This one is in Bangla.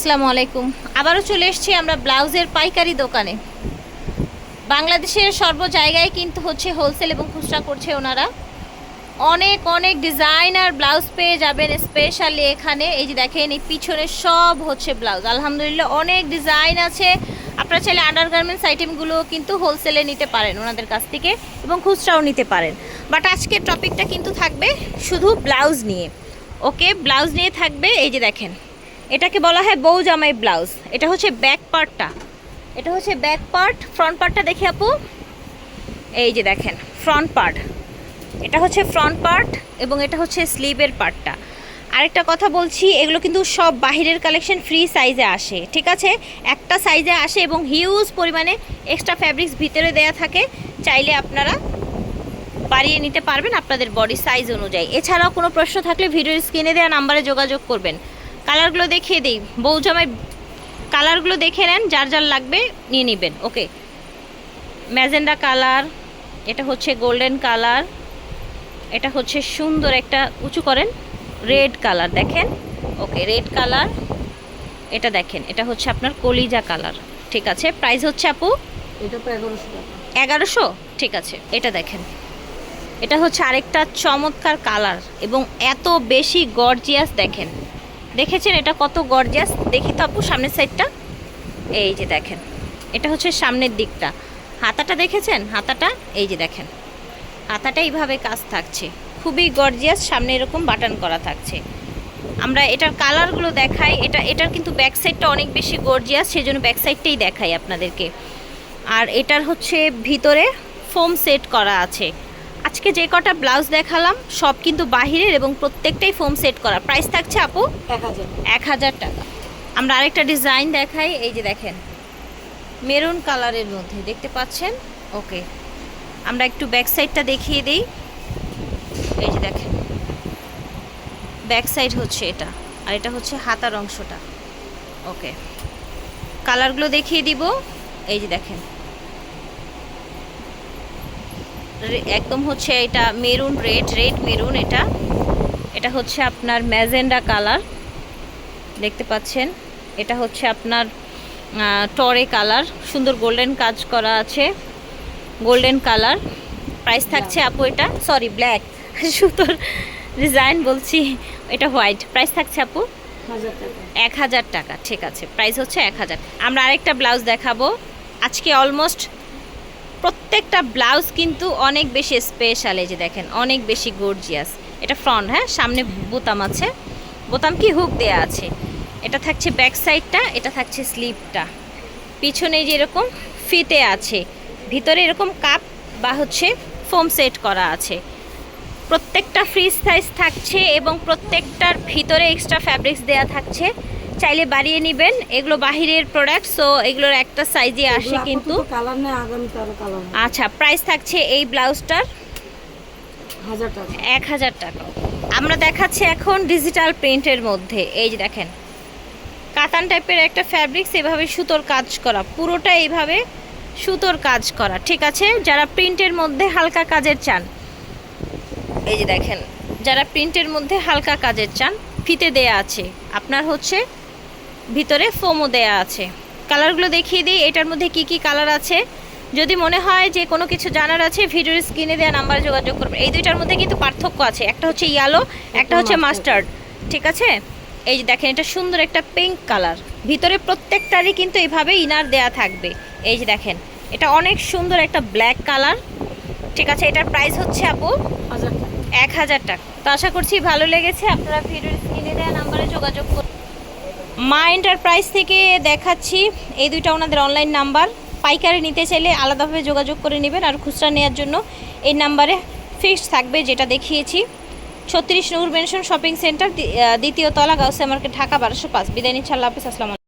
আসসালামু আলাইকুম। আবারও চলে এসেছি আমরা ব্লাউজের পাইকারি দোকানে। বাংলাদেশের সর্ব জায়গায় কিন্তু হচ্ছে হোলসেল এবং খুচরা করছে ওনারা। অনেক অনেক ডিজাইনার ব্লাউজ পেয়ে যাবেন স্পেশালি এখানে। এই যে দেখেন, এই পিছনে সব হচ্ছে ব্লাউজ। আলহামদুলিল্লাহ অনেক ডিজাইন আছে। আপনারা চাইলে আন্ডারগার্মেন্টস আইটেমগুলো কিন্তু হোলসেলে নিতে পারেন ওনাদের কাছ থেকে এবং খুচরাও নিতে পারেন। বাট আজকের টপিকটা কিন্তু থাকবে শুধু ব্লাউজ নিয়ে। ওকে ব্লাউজ নিয়ে থাকবে, এই যে দেখেন। এটাকে বলা হয় বউ জামাই ব্লাউজ। এটা হচ্ছে ব্যাক পার্টটা এটা হচ্ছে ব্যাক পার্ট ফ্রন্ট পার্টটা দেখি আপু। এই যে দেখেন ফ্রন্ট পার্ট এটা হচ্ছে ফ্রন্ট পার্ট এবং এটা হচ্ছে স্লিভের পার্টটা আরেকটা কথা বলছি, এগুলো কিন্তু সব বাহিরের কালেকশন ফ্রি সাইজে আসে, ঠিক আছে? একটা সাইজে আসে এবং হিউজ পরিমাণে এক্সট্রা ফ্যাব্রিক্স ভিতরে দেয়া থাকে, চাইলে আপনারা বাড়িয়ে নিতে পারবেন আপনাদের বডি সাইজ অনুযায়ী। এছাড়াও কোনো প্রশ্ন থাকলে ভিডিও স্ক্রিনে দেওয়া নাম্বারে যোগাযোগ করবেন। কালারগুলো দেখিয়ে দিই। বৌজামাই কালারগুলো দেখে নেন যার যার লাগবে নিয়ে নেবেন। ওকে। ম্যাজেন্ডা কালার এটা হচ্ছে গোল্ডেন কালার এটা হচ্ছে সুন্দর একটা উঁচু করেন রেড কালার দেখেন। ওকে রেড কালার এটা দেখেন এটা হচ্ছে আপনার কলিজা কালার। ঠিক আছে প্রাইস হচ্ছে আপু? এগারোশো? ঠিক আছে এটা দেখেন। এটা হচ্ছে আরেকটা চমৎকার কালার এবং এত বেশি গর্জিয়াস দেখেন। দেখেছেন এটা কত গর্জিয়াস? দেখি তো আপু, সামনের সাইডটা। এই যে দেখেন, এটা হচ্ছে সামনের দিকটা। হাতাটা দেখেছেন? হাতাটা, এই যে দেখেন। হাতাটা এইভাবে কাজ থাকছে। খুবই গর্জিয়াস, সামনে এরকম বাটন করা থাকছে। আমরা এটার কালারগুলো দেখাই। এটা, এটার কিন্তু ব্যাক সাইডটা অনেক বেশি গর্জিয়াস সেই জন্য ব্যাক সাইডটাই দেখাই আপনাদেরকে। আর এটার হচ্ছে ভিতরে ফোম সেট করা আছে। আজকে যে কটা ব্লাউজ দেখালাম সব কিন্তু বাহিরের এবং প্রত্যেকটাই ফোম সেট করা। প্রাইস থাকছে আপু? এক হাজার। এক হাজার টাকা। আমরা আরেকটা ডিজাইন দেখাই এই যে দেখেন। মেরুন কালারের মধ্যে দেখতে পাচ্ছেন? ওকে। আমরা একটু ব্যাক সাইডটা দেখিয়ে দিই। এই যে দেখেন। ব্যাক সাইড হচ্ছে এটা আর এটা হচ্ছে হাতার অংশটা। ওকে। কালারগুলো দেখিয়ে দিব। এই যে দেখেন। একদম হচ্ছে এটা মেরুন রেড রেড মেরুন এটা। এটা হচ্ছে আপনার ম্যাজেন্ডা কালার দেখতে পাচ্ছেন। এটা হচ্ছে আপনার টরে কালার সুন্দর গোল্ডেন কাজ করা আছে গোল্ডেন কালার। প্রাইস থাকছে আপু এটা সরি ব্ল্যাক। সুতোর ডিজাইন বলছি এটা হোয়াইট। প্রাইস থাকছে আপু? এক হাজার টাকা ঠিক আছে। প্রাইস হচ্ছে এক হাজার। আমরা আরেকটা ব্লাউজ দেখাবো। আজকে অলমোস্ট প্রত্যেকটা ব্লাউজ কিন্তু অনেক বেশি স্পেশাল এই যে দেখেন, অনেক বেশি গর্জিয়াস এটা ফ্রন্ট হ্যাঁ? সামনে বোতাম আছে। বোতাম কি হুক দেয়া আছে? এটা থাকছে ব্যাক সাইডটা এটা থাকছে স্লিপটা পিছনে যে এরকম ফিতে আছে, ভিতরে এরকম কাপ বা হচ্ছে ফোম সেট করা আছে। প্রত্যেকটা ফ্রি সাইজ থাকছে এবং প্রত্যেকটার ভিতরে এক্সট্রা ফ্যাব্রিক্স দেয়া থাকছে। চাইলে বাড়িয়ে নেবেন। এগুলো বাহিরের প্রোডাক্ট সো এগুলোর একটা সাইজে আসে কিন্তু। আচ্ছা প্রাইস থাকছে এই ব্লাউজটার এক হাজার টাকা। আমরা দেখাচ্ছি এখন ডিজিটাল প্রিন্টের মধ্যে। এই যে দেখেন কাতান টাইপের একটা ফ্যাব্রিক্স এভাবে সুতোর কাজ করা। পুরোটা এইভাবে সুতোর কাজ করা ঠিক আছে? যারা প্রিন্টের মধ্যে হালকা কাজের চান এই যে দেখেন যারা প্রিন্টের মধ্যে হালকা কাজের চান ফিতে দেয়া আছে। আপনার হচ্ছে ভিতরে ফোমও দেয়া আছে। কালারগুলো দেখিয়ে দিই এটার মধ্যে কি কি কালার আছে। যদি মনে হয় যে কোনো কিছু জানার আছে ভিডিওর স্ক্রিনে দেওয়া নাম্বারে যোগাযোগ করবেন। এই দুইটার মধ্যে কিন্তু পার্থক্য আছে। একটা হচ্ছে ইয়েলো একটা হচ্ছে মাস্টার্ড ঠিক আছে? এই যে দেখেন এটা সুন্দর একটা পিঙ্ক কালার ভিতরে প্রত্যেকটারই কিন্তু এইভাবে ইনার দেয়া থাকবে। এই যে দেখেন এটা অনেক সুন্দর একটা ব্ল্যাক কালার ঠিক আছে? এটার প্রাইস হচ্ছে আপু এক হাজার টাকা। তো আশা করছি ভালো লেগেছে। আপনারা ভিডিওর স্ক্রিনে দেওয়া নাম্বারে যোগাযোগ করুন মা এন্টারপ্রাইজ থেকে দেখাচ্ছি। এই দুইটা ওনাদের অনলাইন নাম্বার পাইকারি নিতে চাইলে আলাদাভাবে যোগাযোগ করে নেবেন আর খুচরা নেওয়ার জন্য এই নাম্বারে ফিক্সড থাকবে যেটা দেখিয়েছি। ছত্রিশ নূর মেনশন শপিং সেন্টার দ্বিতীয় তলা গাউসে মার্কেট ঢাকা, বারোশো পাঁচ। বিদায় নিচ্ছি, আল্লাহ হাফিজ, আসসালাম